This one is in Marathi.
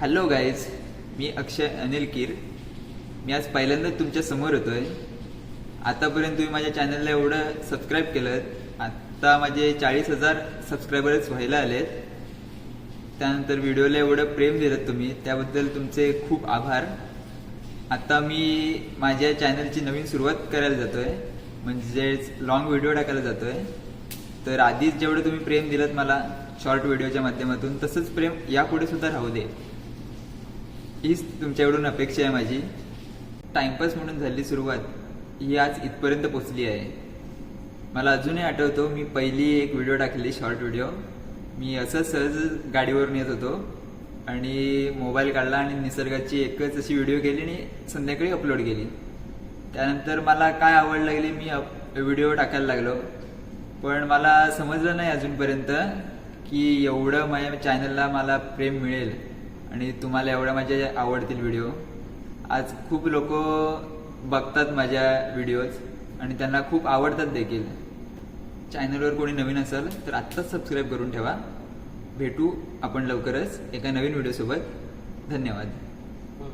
हॅलो गाईज मी अक्षय अनिल कीर मी आज पहिल्यांदा तुमच्यासमोर येतोय आतापर्यंत तुम्ही माझ्या चॅनलला एवढं सबस्क्राईब केलं आत्ता माझे चाळीस हजार सबस्क्रायबर्स व्हायला आलेत. त्यानंतर व्हिडिओला एवढं प्रेम दिलं तुम्ही त्याबद्दल तुमचे खूप आभार. आता मी माझ्या चॅनलची नवीन सुरुवात करायला जातोय. म्हणजेच लॉंग व्हिडिओ टाकायला जातोय. तर आधीच जेवढं तुम्ही प्रेम दिलं मला शॉर्ट व्हिडिओच्या माध्यमातून तसंच प्रेम यापुढे सुद्धा राहू दे. हीच तुमच्याकडून अपेक्षा आहे माझी. टाइमपास म्हणून झाली सुरुवात ही आज इथपर्यंत पोचली आहे. मला अजूनही आठवतो मी पहिली एक व्हिडिओ टाकली शॉर्ट व्हिडिओ मी असं सहज गाडीवरून येत होतो आणि मोबाईल काढला आणि निसर्गाची एकच अशी व्हिडिओ केली आणि संध्याकाळी अपलोड केली. त्यानंतर मला काय आवड लागली मी व्हिडिओ टाकायला लागलो. पण मला समजलं नाही अजूनपर्यंत की एवढं माझ्या चॅनलला मला प्रेम मिळेल. आणि तुम्हाला एवढ्या माझे आवडतील व्हिडिओ आज खूप लोक बघतात माझ्या व्हिडिओज आणि त्यांना खूप आवडतात देखील. चॅनलवर कोणी नवीन असेल तर आत्ताच सबस्क्राईब करून ठेवा. भेटू आपण लवकरच एका नवीन व्हिडिओसोबत धन्यवाद.